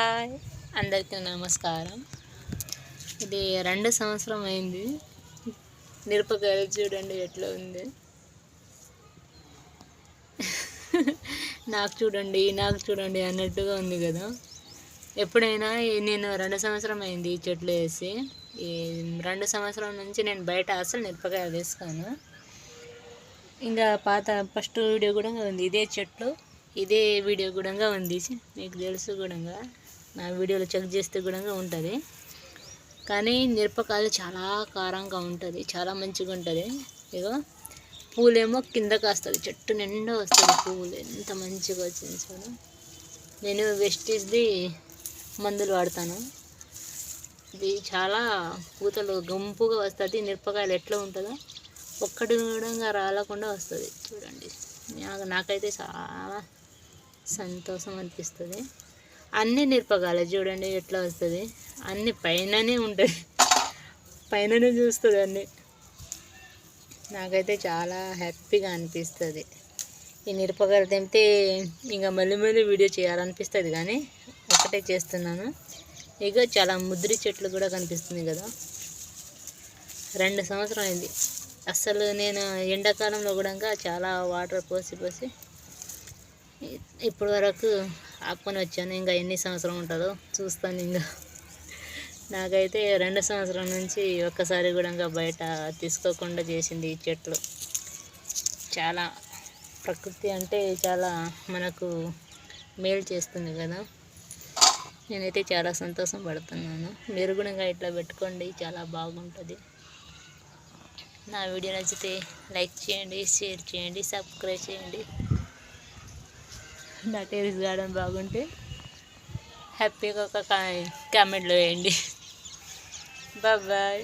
Hi. అందరికీ నమస్కారం. ఇది రెండు సంవత్సరం అయింది. మిరపకాయలు చూడండి ఎట్లా ఉంది. నాకు చూడండి నాకు చూడండి అన్నట్టుగా ఉంది కదా. ఎప్పుడైనా నేను రెండు సంవత్సరం అయింది ఈ చెట్లు వేసి. ఈ రెండు సంవత్సరం నుంచి నేను బయట అసలు మిరపకాయలు వేసుకాను. ఇంకా పాత ఫస్ట్ వీడియో కూడా ఉంది. ఇదే చెట్లు ఇదే వీడియో కూడా ఉంది. మీకు తెలుసు కూడా. నా వీడియోలో చెక్ చేస్తే కూడా ఉంటుంది. కానీ మిరపకాయలు చాలా కారంగా ఉంటుంది చాలా మంచిగా ఉంటుంది. ఇగో పూలేమో కిందకి వస్తుంది చెట్టు నిండా వస్తుంది పువ్వులు ఎంత మంచిగా వచ్చింది చూడు. నేను వెస్టీస్ది మందులు వాడతాను. ఇది చాలా పూతలు గంపుగా వస్తుంది మిరపకాయలు ఎట్లా ఉంటుందో ఒక్కటి కూడా రాలకుండా వస్తుంది. చూడండి. నాకు నాకైతే చాలా సంతోషం అనిపిస్తుంది. అన్ని మిరపకాయలు చూడండి ఎట్లా వస్తుంది. అన్ని పైననే ఉంటుంది. పైననే చూస్తుంది అన్ని. నాకైతే చాలా హ్యాపీగా అనిపిస్తుంది. ఈ మిరపకాయలు తింటే ఇంకా మళ్ళీ మళ్ళీ వీడియో చేయాలనిపిస్తుంది కానీ ఒకటే చేస్తున్నాను. ఇక చాలా ముద్రి చెట్లు కూడా కనిపిస్తుంది కదా. రెండు సంవత్సరం అయింది అసలు నేను ఎండాకాలంలో కూడా చాలా వాటర్ పోసి పోసి ఇప్పటి వరకు ఆపుకొని వచ్చాను. ఇంకా ఎన్ని సంవత్సరం ఉంటుందో చూస్తాను ఇంకా. నాకైతే రెండు సంవత్సరం నుంచి ఒక్కసారి కూడా ఇంకా బయట తీసుకోకుండా చేసింది ఈ చెట్లు. చాలా ప్రకృతి అంటే చాలా మనకు మేలు చేస్తుంది కదా. నేనైతే చాలా సంతోషం పడుతున్నాను. మీరు కూడా ఇంకా ఇట్లా పెట్టుకోండి. చాలా బాగుంటుంది. నా వీడియో నచ్చితే లైక్ చేయండి షేర్ చేయండి సబ్స్క్రైబ్ చేయండి. నా టెరిస్ గార్డెన్ బాగుంటే హ్యాపీగా ఒక కామెంట్లో వేయండి. బాయ్